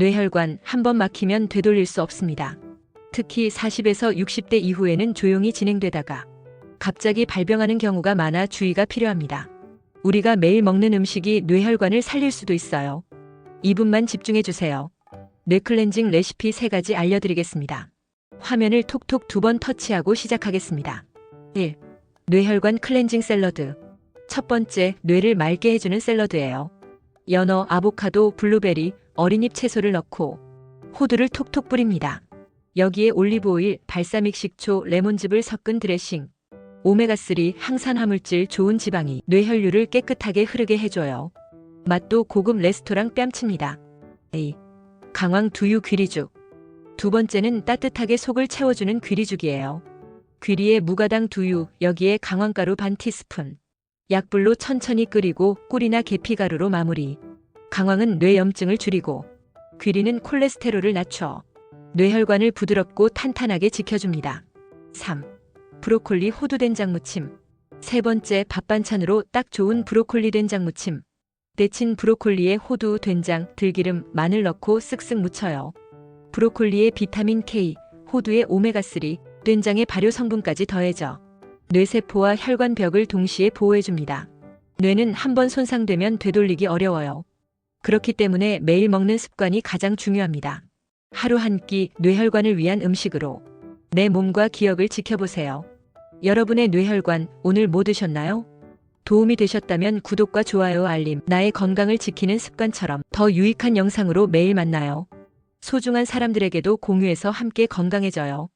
뇌혈관 한 번 막히면 되돌릴 수 없습니다. 특히 40에서 60대 이후에는 조용히 진행되다가 갑자기 발병하는 경우가 많아 주의가 필요합니다. 우리가 매일 먹는 음식이 뇌혈관을 살릴 수도 있어요. 2분만 집중해 주세요. 뇌클렌징 레시피 3가지 알려드리겠습니다. 화면을 톡톡 두 번 터치하고 시작하겠습니다. 1. 뇌혈관 클렌징 샐러드. 첫 번째, 뇌를 맑게 해주는 샐러드예요. 연어, 아보카도, 블루베리, 어린잎 채소를 넣고 호두를 톡톡 뿌립니다. 여기에 올리브오일, 발사믹 식초, 레몬즙을 섞은 드레싱. 오메가3 항산 화물질 좋은 지방이 뇌혈류를 깨끗하게 흐르게 해줘요. 맛도 고급 레스토랑 뺨칩니다. A. 강황 두유 귀리죽. 두 번째는 따뜻하게 속을 채워주는 귀리죽이에요. 귀리에 무가당 두유, 여기에 강황가루 반 티스푼. 약불로 천천히 끓이고 꿀이나 계피가루로 마무리. 강황은 뇌염증을 줄이고 귀리는 콜레스테롤을 낮춰 뇌혈관을 부드럽고 탄탄하게 지켜줍니다. 3. 브로콜리 호두 된장 무침. 세 번째 밥 반찬으로 딱 좋은 브로콜리 된장 무침. 데친 브로콜리에 호두, 된장, 들기름, 마늘 넣고 쓱쓱 무쳐요. 브로콜리에 비타민 K, 호두에 오메가3, 된장에 발효 성분까지 더해져 뇌세포와 혈관벽을 동시에 보호해줍니다. 뇌는 한번 손상되면 되돌리기 어려워요. 그렇기 때문에 매일 먹는 습관이 가장 중요합니다. 하루 한 끼 뇌혈관을 위한 음식으로 내 몸과 기억을 지켜보세요. 여러분의 뇌혈관 오늘 뭐 드셨나요? 도움이 되셨다면 구독과 좋아요 알림, 나의 건강을 지키는 습관처럼 더 유익한 영상으로 매일 만나요. 소중한 사람들에게도 공유해서 함께 건강해져요.